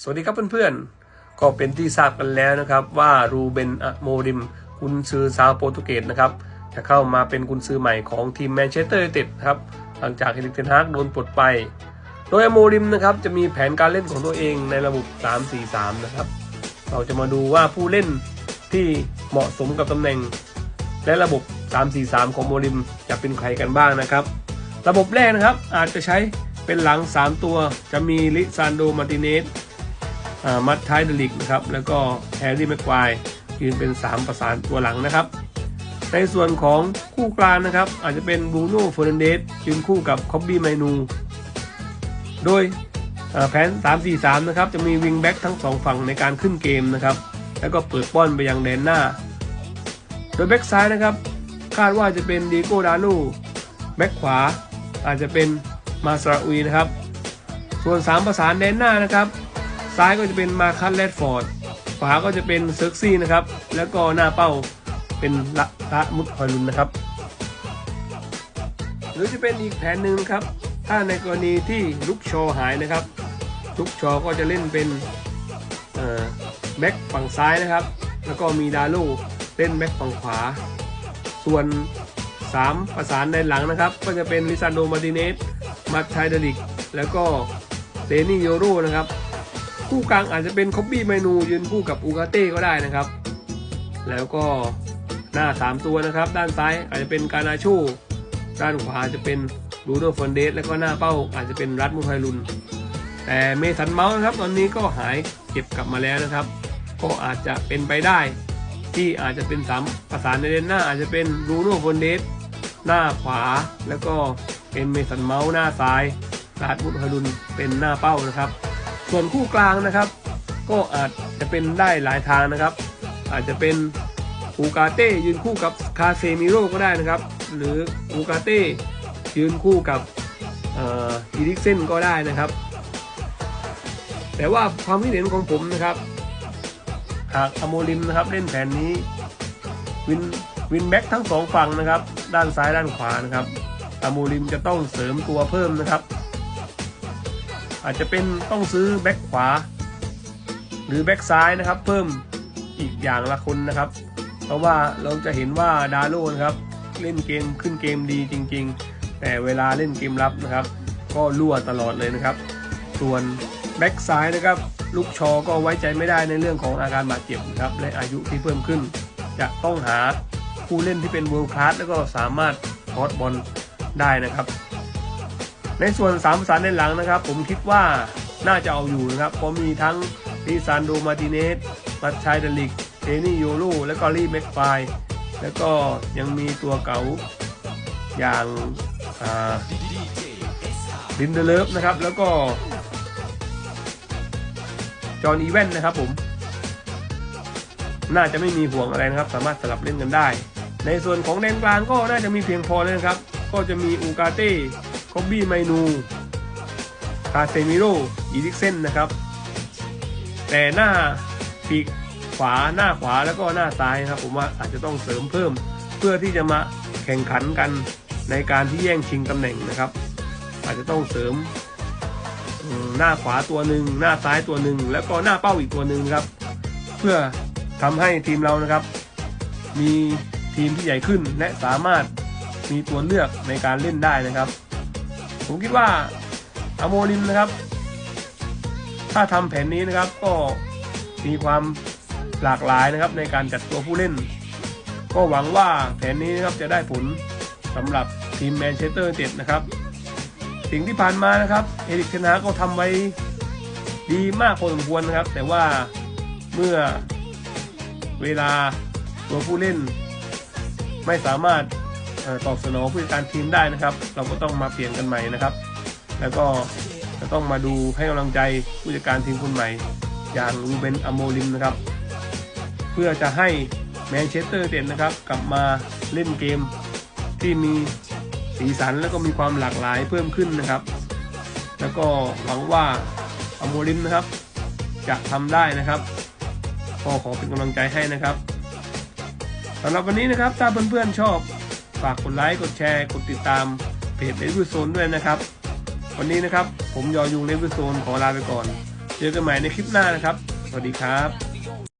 สวัสดีครับเพื่อนๆ ก็เป็นที่ทราบกันแล้วนะครับ ว่ารูเบนอะโมริมกุนซือชาวโปรตุเกสนะครับ จะเข้ามาเป็นกุนซือใหม่ของทีมแมนเชสเตอร์ยูไนเต็ดครับหลังจากเฮลิกเทนฮากโดนปลดไป โดยอะโมริมนะครับจะมีแผนการเล่นของตัวเองในระบบ 3-4-3 นะครับ เราจะมาดูว่าผู้เล่นที่เหมาะสมกับตำแหน่ง และระบบ 3-4-3 ของโมริมจะเป็นใครกันบ้างนะครับ ระบบแรกนะครับอาจจะใช้เป็นหลัง 3 ตัวจะมีลิซานโดมาร์ติเนส มัดท้ายเดลิกนะครับแล้วก็แฮร์รี่แม็กควายยืนเป็น 3 ประสานตัวหลังนะครับ ในส่วนของคู่กลางนะครับ อาจจะเป็นบูโน่เฟอร์นันเดสยืนคู่กับคอบบี้ไมนู โดยอ่าแผน 3-4-3 นะครับ จะมีวิงแบ็กทั้ง 2 ฝั่งในการขึ้นเกมนะครับ แล้วก็เปิดป้อนไปยังแดนหน้า โดยแบ็กซ้ายนะครับ คาดว่าจะเป็นดีโกดาลูแบ็กขวาอาจจะเป็นมาสราอุยนะครับ ส่วน 3 ประสานแดนหน้านะครับ ซ้ายก็จะเป็นมาคัสแรดฟอร์ดขวาก็จะเป็นเซิร์กซี่นะครับ แล้วก็หน้าเป้าเป็นละละมุดฮอยลุนนะครับ หรือจะเป็นอีกแผนหนึ่งครับ ถ้าในกรณีที่ลุกชอหายนะครับ ลุกชอก็จะเล่นเป็นแบ็คฝั่งซ้ายนะครับ แล้วก็มีดาโลเล่นแบ็คฝั่งขวา ส่วน 3 ประสานในหลังนะครับ ก็จะเป็นลิซานโดมาติเนสมาร์ไทเดลิก แล้วก็เดนี่โยโรนะครับ คู่กลางอาจจะเป็นคอบบี้ไมนูยืนคู่กับอูกาเต้ก็ได้นะครับ แล้วก็หน้า 3 ตัวนะครับ ด้านซ้ายอาจจะเป็นกานาโชด้านขวาจะเป็นรูโดฟอนเดสแล้วก็หน้าเป้าอาจจะเป็นรัดมุไฮลุน แต่เมสันเมาส์นะครับตอนนี้ก็หายเก็บกลับมาแล้วนะครับ ก็อาจจะเป็นไปได้ ที่อาจจะเป็นสามประสานในเลนหน้า อาจจะเป็นรูโดฟอนเดสหน้าขวาแล้วก็เป็นเมสันเมาส์หน้าซ้ายรัดมุไฮลุนเป็นหน้าเป้านะครับ ส่วนคู่กลางนะครับ ก็อาจจะเป็นได้หลายทางนะครับ อาจจะเป็นอูกาเต้ยืนคู่กับคาเซมิโร่ก็ได้นะครับ หรืออูกาเต้ยืนคู่กับอีริกเซนก็ได้นะครับ แต่ว่าความคิดเห็นของผมนะครับ หากอโมลิมนะครับเล่นแผนนี้ วินวินแบ็กทั้งสองฝั่งนะครับ ด้านซ้ายด้านขวานะครับอโมลิมจะต้องเสริมตัวเพิ่มนะครับ อาจจะเป็นต้องซื้อแบ็คขวา หรือแบ็คซ้ายนะครับ เพิ่มอีกอย่างละคนนะครับ เพราะว่าเราจะเห็นว่าดาโลนะครับเล่นเกมขึ้นเกมดีจริง ๆ แต่เวลาเล่นเกมรับนะครับ ก็รั่วตลอดเลยนะครับ ส่วนแบ็คซ้ายนะครับลูกชอก็ไว้ใจไม่ได้ในเรื่องของอาการบาดเจ็บนะครับและอายุที่เพิ่มขึ้น จะต้องหาผู้เล่นที่เป็นเวิลด์คลาสแล้วก็สามารถพอดบอลได้นะครับ ในส่วนสามประสานในหลังนะครับ ผมคิดว่าน่าจะเอาอยู่นะครับเพราะมีทั้งลิซานโดมาติเนสมัตชัยเดลิกเทนี่โยโรและก็รีแม็กไฟแล้วก็ยังมีตัวเก๋าอย่างลินเดเลฟนะครับ แล้วก็ จอห์นอีเวนนะครับผม น่าจะไม่มีห่วงอะไรนะครับ สามารถสลับเล่นกันได้ ในส่วนของแดนกลางก็น่าจะมีเพียงพอเลยนะครับ ก็จะมีอูกาเต้ คอบบี้ไมนู คาเซมิโรอีริกเซนนะครับ แต่หน้าปีกขวาหน้าขวาแล้วก็หน้าซ้ายนะครับ ผมว่าอาจจะต้องเสริมเพิ่ม เพื่อที่จะมาแข่งขันกันในการที่แย่งชิงตำแหน่งนะครับ อาจจะต้องเสริมอืมหน้าขวาตัวหนึ่งหน้าซ้ายตัวหนึ่งแล้วก็หน้าเป้าอีกตัวหนึ่งครับ เพื่อทำให้ทีมเรานะครับ มีทีมที่ใหญ่ขึ้นและสามารถมีตัวเลือกในการเล่นได้นะครับ ผมคิดว่าอโมลิมนะครับ ถ้าทำแผนนี้นะครับก็มีความหลากหลายนะครับในการจัดตัวผู้เล่น ก็หวังว่าแผนนี้นะครับจะได้ผลสำหรับทีมแมนเชสเตอร์ยูไนเต็ดนะครับ สิ่งที่ผ่านมานะครับเอริกเทนฮาก็ทำไว้ดีมากพอสมควรนะครับ แต่ว่าเมื่อเวลาตัวผู้เล่น ไม่สามารถ ตอบสนองผู้จัดการทีมได้นะครับ เราก็ต้องมาเปลี่ยนกันใหม่นะครับ แล้วก็จะต้องมาดูให้กำลังใจผู้จัดการทีมคนใหม่ อย่างรูเบนอโมลิมนะครับ เพื่อจะให้แมนเชสเตอร์ยูไนเต็ดนะครับ กลับมาเล่นเกมที่มีสีสันแล้วก็มีความหลากหลายเพิ่มขึ้นนะครับ แล้วก็หวังว่าอโมลิมนะครับ จะทำได้นะครับก็ขอเป็นกำลังใจให้นะครับสำหรับวันนี้นะครับ ถ้าเพื่อนๆชอบ ฝากกดไลค์กดแชร์ กดติดตามเพจเลวิโซนด้วยนะครับ วันนี้นะครับผมยอยุงเลวิโซนขอลาไปก่อน เจอกันใหม่ในคลิปหน้านะครับ สวัสดีครับ